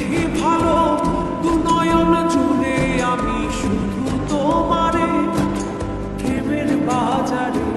দেখি ভালো দু নয়ন জুড়ে আমি শুধু তোমারে প্রেমের বাজারে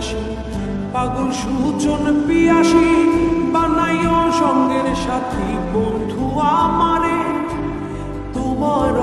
হাসি পাগল সুচন পিয়াসি বানাইও সঙ্গের সাথী বন্ধু আমারে তোমার